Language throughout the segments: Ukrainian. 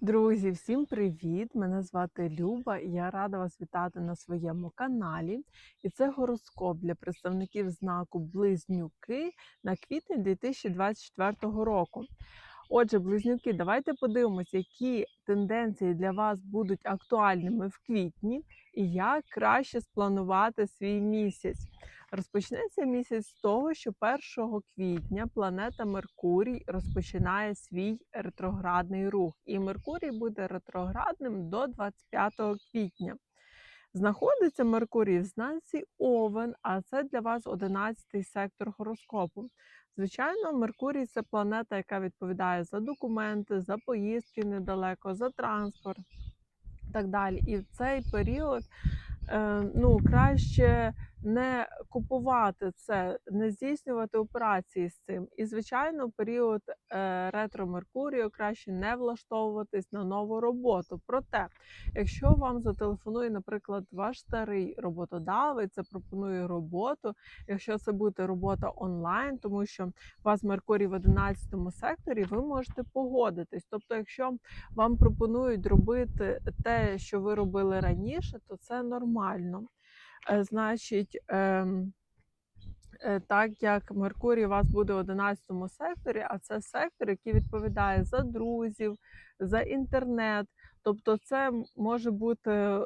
Друзі, всім привіт! Мене звати Люба і я рада вас вітати на своєму каналі. І це гороскоп для представників знаку Близнюки на квітень 2024 року. Отже, близнюки, давайте подивимося, які тенденції для вас будуть актуальними в квітні і як краще спланувати свій місяць. Розпочнеться місяць з того, що 1 квітня планета Меркурій розпочинає свій ретроградний рух, і Меркурій буде ретроградним до 25 квітня. Знаходиться Меркурій в знаці Овен, а це для вас 11-й сектор гороскопу. Звичайно, Меркурій це планета, яка відповідає за документи, за поїздки недалеко, за транспорт і так далі. І в цей період е, ну, краще не купувати це, не здійснювати операції з цим. І, звичайно, в період е, ретро Меркурію краще не влаштовуватись на нову роботу. Проте, якщо вам зателефонує, наприклад, ваш старий роботодавець, запропонує роботу, якщо це буде робота онлайн, тому що у вас Меркурій в 11 секторі, ви можете погодитись. Тобто, якщо вам пропонують робити те, що ви робили раніше, то це нормально. Е, Значить, ем, е, так як Меркурій у вас буде в 11 секторі, а це сектор, який відповідає за друзів, за інтернет. Тобто, це може бути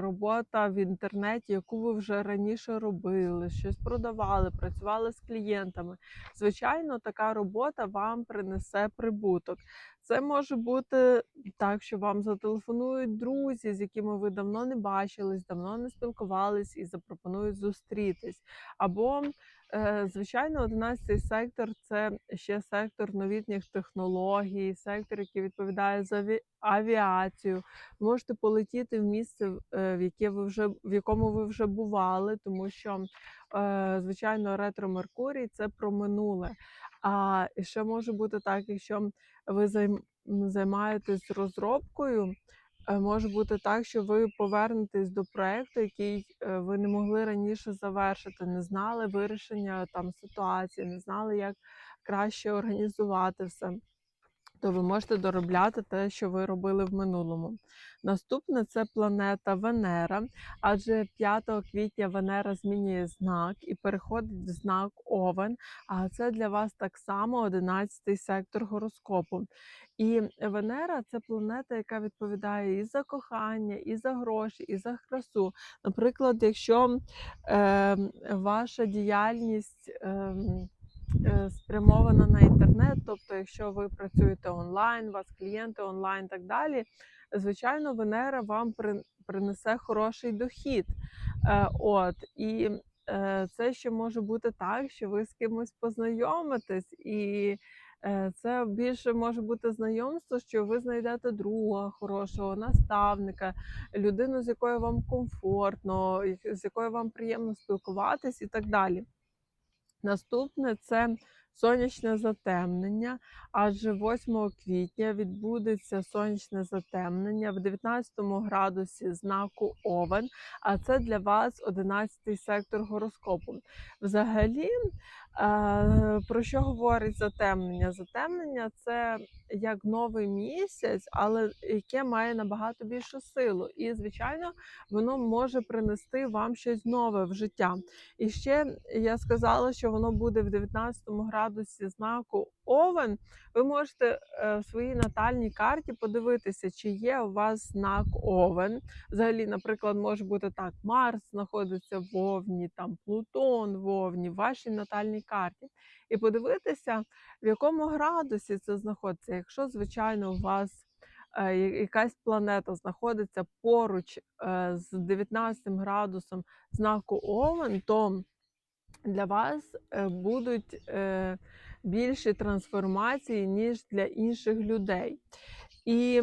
робота в інтернеті, яку ви вже раніше робили, щось продавали, працювали з клієнтами. Звичайно, така робота вам принесе прибуток. Це може бути так, що вам зателефонують друзі, з якими ви давно не бачились, давно не спілкувались і запропонують зустрітись. Або, е, звичайно, 11 сектор це ще сектор новітніх технологій, сектор, який відповідає за аві- авіацію. Можете полетіти в місце, е, в яке ви вже в якому ви вже бували, тому що, е, звичайно, ретро Меркурій це про минуле. А ще може бути так, якщо ви займаєтесь розробкою. Е, Може бути так, що ви повернетесь до проекту, який е, ви не могли раніше завершити, не знали вирішення там ситуації, не знали, як краще організувати все. То ви можете доробляти те, що ви робили в минулому. Наступне це планета Венера, адже 5 квітня Венера змінює знак і переходить в знак Овен. А це для вас так само 11-й сектор гороскопу. І Венера це планета, яка відповідає і за кохання, і за гроші, і за красу. Наприклад, якщо е, ваша діяльність. Е, спрямована на інтернет. Тобто, якщо ви працюєте онлайн, у вас клієнти онлайн і так далі, звичайно, Венера вам принесе хороший дохід. Е, От і е, це ще може бути так, що ви з кимось познайомитесь, і е, це більше може бути знайомство, що ви знайдете друга хорошого наставника, людину, з якою вам комфортно, з якою вам приємно спілкуватись, і так далі. Наступне це сонячне затемнення. Адже 8 квітня відбудеться сонячне затемнення в 19 градусі знаку Овен, а це для вас 11 сектор гороскопу. Взагалі, про що говорить затемнення? Затемнення це як новий місяць, але яке має набагато більшу силу. І, звичайно, воно може принести вам щось нове в життя. І ще я сказала, що воно буде в 19 градусі знаку Овен. Ви можете е, в своїй натальній карті подивитися, чи є у вас знак Овен. Взагалі, наприклад, може бути так: Марс знаходиться в Овні, там Плутон в Овні, в вашій натальній карті. І подивитися, в якому градусі це знаходиться. Якщо, звичайно, у вас е, якась планета знаходиться поруч е, з 19 градусом знаку Овен, то для вас е, будуть більші трансформації, ніж для інших людей. І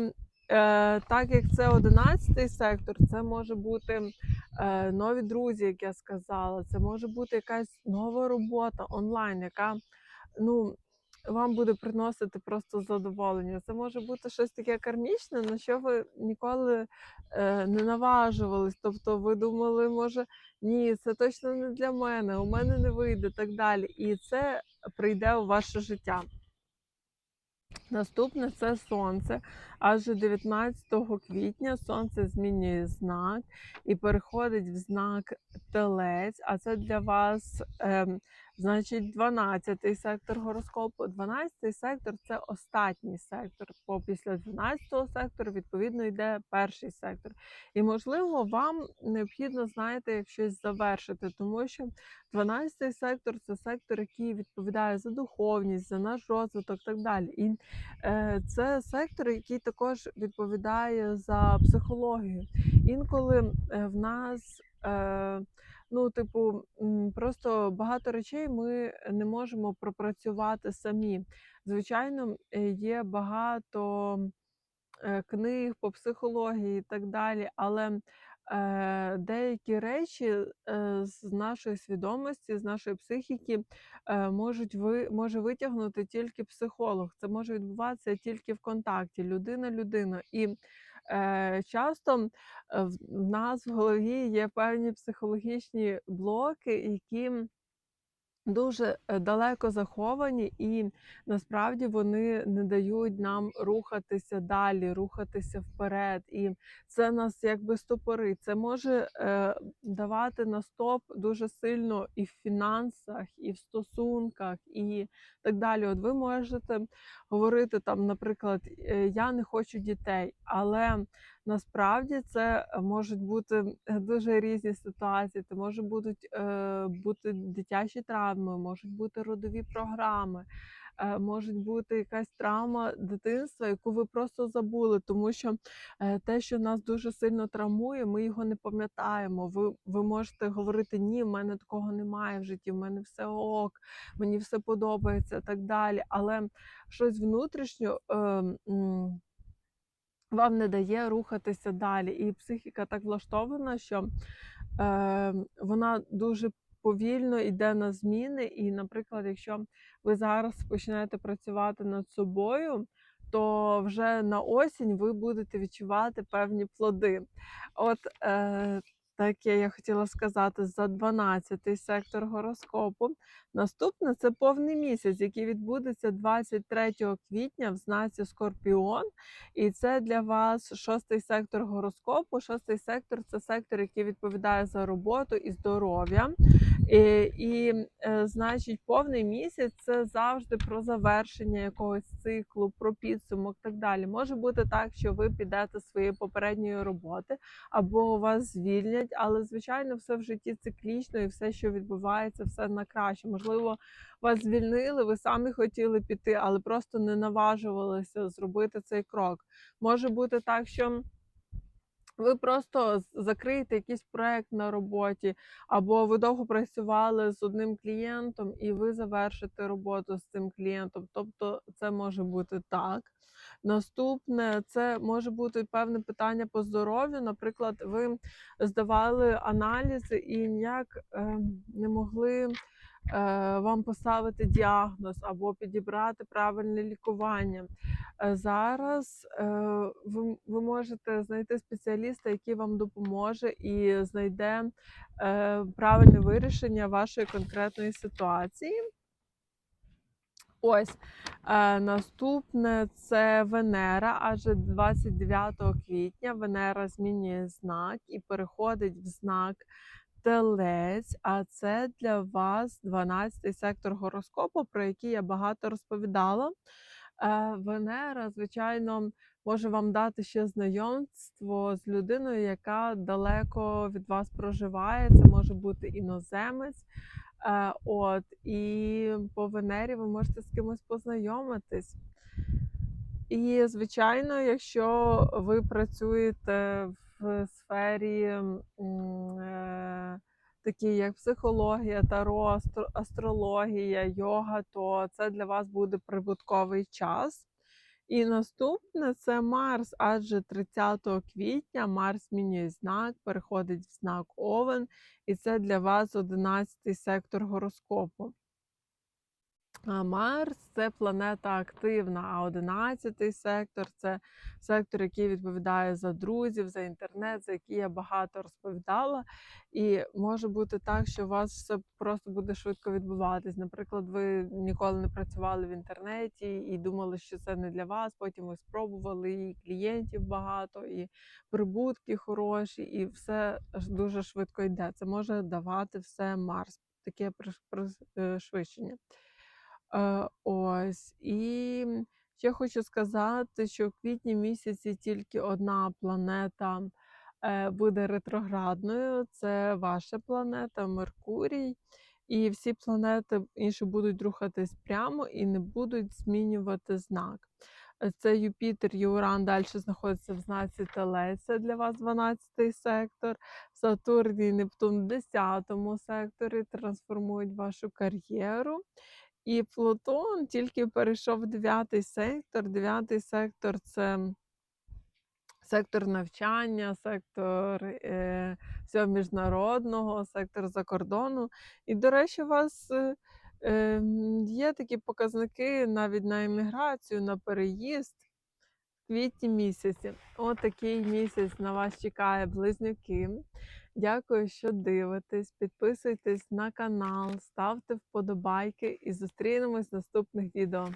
так як це 11 сектор, це може бути нові друзі, як я сказала, це може бути якась нова робота онлайн, яка ну, вам буде приносити просто задоволення. Це може бути щось таке кармічне, на що ви ніколи е, не наважувались. Тобто ви думали, може, ні, це точно не для мене, у мене не вийде так далі. І це прийде у ваше життя. Наступне це сонце. Аж 19 квітня сонце змінює знак і переходить в знак телець. А це для вас, ем, значить, 12-й сектор гороскопу. 12-й сектор це останній сектор. Бо після 12-го сектору, відповідно, йде перший сектор. І, можливо, вам необхідно, знаєте, щось завершити, тому що 12-й сектор це сектор, який відповідає за духовність, за наш розвиток так далі. І Е, Це сектор, який також відповідає за психологію. Інколи е, в нас, е, ну, типу, просто багато речей ми не можемо пропрацювати самі. Звичайно, е, є багато е, книг по психології і так далі, але деякі речі е, з нашої свідомості, з нашої психіки е, можуть ви, може витягнути тільки психолог. Це може відбуватися тільки в контакті людина-людина. І е, часто е, в нас в голові є певні психологічні блоки, які Дуже е, далеко заховані, і насправді вони не дають нам рухатися далі, рухатися вперед. І це нас якби стопорить. Це може е, давати на стоп дуже сильно і в фінансах, і в стосунках, і так далі. От ви можете говорити там, наприклад, «Е, я не хочу дітей, але Насправді це е, можуть бути е, дуже різні ситуації. Це може будуть е, бути дитячі травми, можуть бути родові програми, е, можуть бути якась травма дитинства, яку ви просто забули, тому що те, що нас дуже сильно травмує, ми його не пам'ятаємо. Ви, ви можете говорити ні, в мене такого немає в житті, в мене все ок, мені все подобається так далі. Але щось внутрішньо. Вам не дає рухатися далі. І психіка так влаштована, що е, вона дуже повільно йде на зміни. І, наприклад, якщо ви зараз починаєте працювати над собою, то вже на осінь ви будете відчувати певні плоди. От е, таке я хотіла сказати за 12-й сектор гороскопу. Наступне це повний місяць, який відбудеться 23 квітня в знаці Скорпіон. І це для вас шостий сектор гороскопу. Шостий сектор це сектор, який відповідає за роботу і здоров'я. І, і е, значить, повний місяць це завжди про завершення якогось циклу, про підсумок і так далі. Може бути так, що ви підете своєї попередньої роботи або у вас звільнять, але звичайно, все в житті циклічно і все, що відбувається, все на краще. Можливо, вас звільнили, ви самі хотіли піти, але просто не наважувалися зробити цей крок. Може бути так, що. Ви просто закриєте якийсь проект на роботі, або ви довго працювали з одним клієнтом, і ви завершите роботу з цим клієнтом. Тобто, це може бути так. Наступне це може бути певне питання по здоров'ю. Наприклад, ви здавали аналізи і ніяк е, не могли. Е, вам поставити діагноз або підібрати правильне лікування. Е, зараз е, ви ви можете знайти спеціаліста, який вам допоможе і знайде правильне вирішення вашої конкретної ситуації. Ось наступне це Венера, адже 29 квітня Венера змінює знак і переходить в знак Телець, а це для вас 12-й сектор гороскопу, про який я багато розповідала. Е, Венера, звичайно, може вам дати ще знайомство з людиною, яка далеко від вас проживає. Це може бути іноземець. Е, От, І по Венері ви можете з кимось познайомитись. І, звичайно, якщо ви працюєте в сфері е, такі, як психологія, таро, астрологія, йога, то це для вас буде прибутковий час. І наступне це Марс, адже 30 квітня Марс змінює знак, переходить в знак Овен, і це для вас 11 сектор гороскопу. Марс це планета активна, а 11 сектор це сектор, який відповідає за друзів, за інтернет, за який я багато розповідала. І може бути так, що у вас все просто буде швидко відбуватись. Наприклад, ви ніколи не працювали в інтернеті і думали, що це не для вас. Потім ви спробували, і клієнтів багато, і прибутки хороші, і все дуже швидко йде. Це може давати все Марс, таке приш- приш- е, пришвидшення. Е, ось. І ще хочу сказати, що в квітні місяці тільки одна планета е, буде ретроградною. Це ваша планета Меркурій. І всі планети інші будуть рухатись прямо і не будуть змінювати знак. Це Юпітер і Уран далі знаходяться в знаці Телеця для вас 12 сектор. Сатурн і Нептун в 10 секторі трансформують вашу кар'єру. І Плутон тільки перейшов в дев'ятий сектор. Дев'ятий сектор це сектор навчання, сектор е, всього міжнародного, сектор закордону. І, до речі, у вас е, ем, є такі показники навіть на еміграцію, на переїзд в квітні місяці. От такий місяць на вас чекає близнюки. Дякую, що дивитесь. Підписуйтесь на канал, ставте вподобайки і зустрінемось в наступних відео.